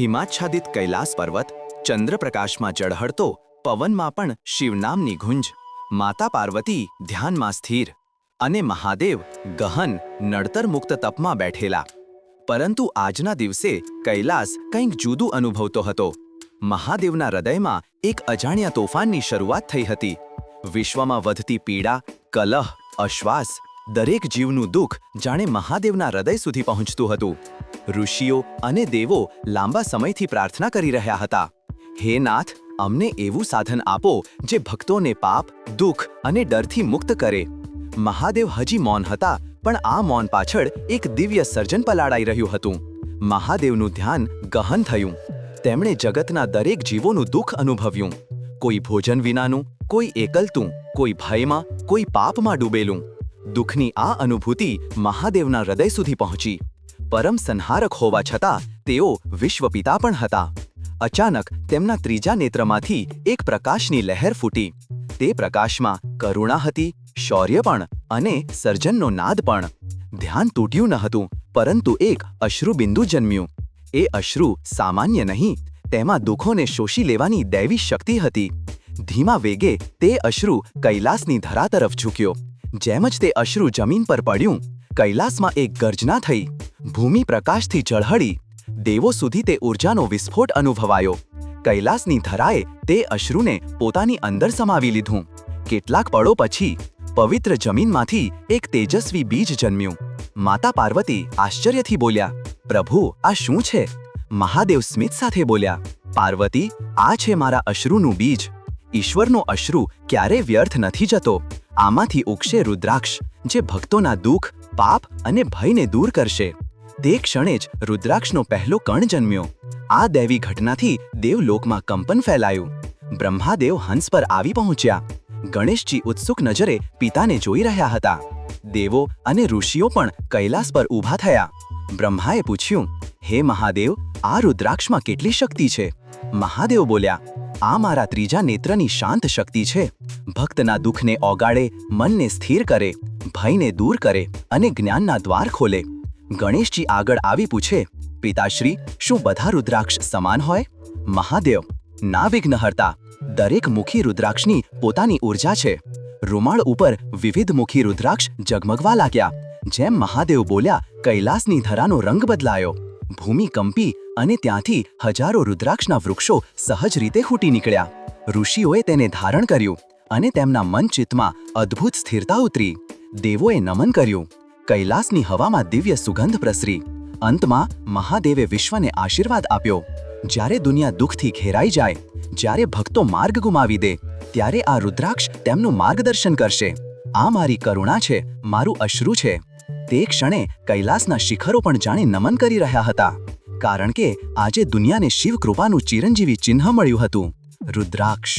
હિમાચ્છાદિત કૈલાસ પર્વત ચંદ્રપ્રકાશમાં ઝળહળતો પવનમાં પણ શિવનામની ગુંજ. માતા પાર્વતી ધ્યાનમાં સ્થિર અને મહાદેવ ગહન, નડતર મુક્ત તપમાં બેઠેલા. પરંતુ આજના દિવસે કૈલાસ કંઈક જુદું અનુભવતો હતો. મહાદેવના હૃદયમાં એક અજાણ્યા તોફાનની શરૂઆત થઈ હતી. વિશ્વમાં વધતી પીડા, કલહ, અશ્વાસ દરેક જીવનું દુઃખ જાણે મહાદેવના હૃદય સુધી પહોંચતું હતું. ઋષિઓ અને દેવો લાંબા સમયથી પ્રાર્થના કરી રહ્યા હતા. હે નાથ, અમને એવું સાધન આપો જે ભક્તોને પાપ, દુઃખ અને ડરથી મુક્ત કરે. મહાદેવ હજી મૌન હતા, પણ આ મૌન પાછળ એક દિવ્ય સર્જન પલાળાઈ રહ્યું હતું. મહાદેવનું ધ્યાન ગહન થયું. તેમણે જગતના દરેક જીવોનું દુઃખ અનુભવ્યું. કોઈ ભોજન વિનાનું, કોઈ એકલતું, કોઈ ભયમાં, કોઈ પાપમાં ડૂબેલું. દુઃખની આ અનુભૂતિ મહાદેવના હૃદય સુધી પહોંચી. પરમ સંહારક હોવા છતાં તેઓ વિશ્વપિતા પણ હતા. અચાનક તેમના ત્રીજા નેત્રમાંથી એક પ્રકાશની લહેર ફૂટી. તે પ્રકાશમાં કરુણા હતી, શૌર્ય પણ અને સર્જનનો નાદ પણ. ધ્યાન તૂટ્યું ન હતું, પરંતુ એક અશ્રુબિંદુ જન્મ્યું. એ અશ્રુ સામાન્ય નહીં, તેમાં દુઃખોને શોષી લેવાની દૈવી શક્તિ હતી. ધીમા વેગે તે અશ્રુ કૈલાસની ધરા તરફ ઝૂક્યો. જેમ જ તે અશ્રુ જમીન પર પડ્યું કૈલાસમાં એક ગર્જના થઈ. ભૂમિ પ્રકાશથી ઝળહળી દેવો સુધી તે ઊર્જાનો વિસ્ફોટ અનુભવાયો. કૈલાસની ધરાએ તે અશ્રુને પોતાની અંદર સમાવી લીધું. કેટલાક પળો પછી પવિત્ર જમીનમાંથી એક તેજસ્વી બીજ જન્મ્યું. માતા પાર્વતી આશ્ચર્યથી બોલ્યા, પ્રભુ, આ શું છે? મહાદેવ સ્મિત સાથે બોલ્યા, પાર્વતી, આ છે મારા અશ્રુનું બીજ. ઈશ્વરનો અશ્રુ ક્યારે વ્યર્થ નથી જતો. આમાંથી ઉગશે રુદ્રાક્ષ, જે ભક્તોના દુઃખ પાપ અને ભયને દૂર કરશે. તે ક્ષણે જ રુદ્રાક્ષનો પહેલો કણ જન્મ્યો. આ દૈવી ઘટનાથી દેવલોકમાં કંપન ફેલાયું. બ્રહ્માદેવ હંસ પર આવી પહોંચ્યા. ગણેશજી ઉત્સુક નજરે પિતાને જોઈ રહ્યા હતા. દેવો અને ઋષિઓ પણ કૈલાસ પર ઊભા થયા. બ્રહ્માએ પૂછ્યું, હે મહાદેવ, આ રુદ્રાક્ષમાં કેટલી શક્તિ છે? મહાદેવ બોલ્યા, આ મારા ત્રીજા નેત્રની શાંત શક્તિ છે. ભક્તના દુઃખને ઓગાળે, મનને સ્થિર કરે. ભયને દૂર કરે અને જ્ઞાનના દ્વાર ખોલે. ગણેશજી આગળ આવી પૂછે, પિતાશ્રી, શું બધા રુદ્રાક્ષ સમાન હોય? મહાદેવ, ના વિઘ્નહર્તા, દરેક મુખી રુદ્રાક્ષની પોતાની ઊર્જા છે. રૂમાળ ઉપર વિવિધ મુખી રુદ્રાક્ષ ઝગમગવા લાગ્યા, જેમ મહાદેવ બોલ્યા, કૈલાસની ધરાનો રંગ બદલાયો. ભૂમિ કંપી અને ત્યાંથી હજારો રુદ્રાક્ષના વૃક્ષો સહજ રીતે ફૂટી નીકળ્યા. ઋષિઓએ તેને ધારણ કર્યું અને તેમના મન ચિત્તમાં અદ્ભુત સ્થિરતા ઉતરી. દેવોએ નમન કર્યું. કૈલાસની હવામાં દિવ્ય સુગંધ પ્રસરી. અંતમાં મહાદેવે વિશ્વને આશીર્વાદ આપ્યો. જ્યારે દુનિયા દુઃખથી ઘેરાઈ જાય, જ્યારે ભક્તો માર્ગ ગુમાવી દે, ત્યારે આ રુદ્રાક્ષ તેમનું માર્ગદર્શન કરશે. આ મારી કરુણા છે, મારું અશ્રુ છે. તે ક્ષણે કૈલાસના શિખરો પણ જાણે નમન કરી રહ્યા હતા. કારણ કે આજે દુનિયાને શિવ કૃપાનું ચિરંજીવી ચિહ્ન મળ્યું હતું. રુદ્રાક્ષ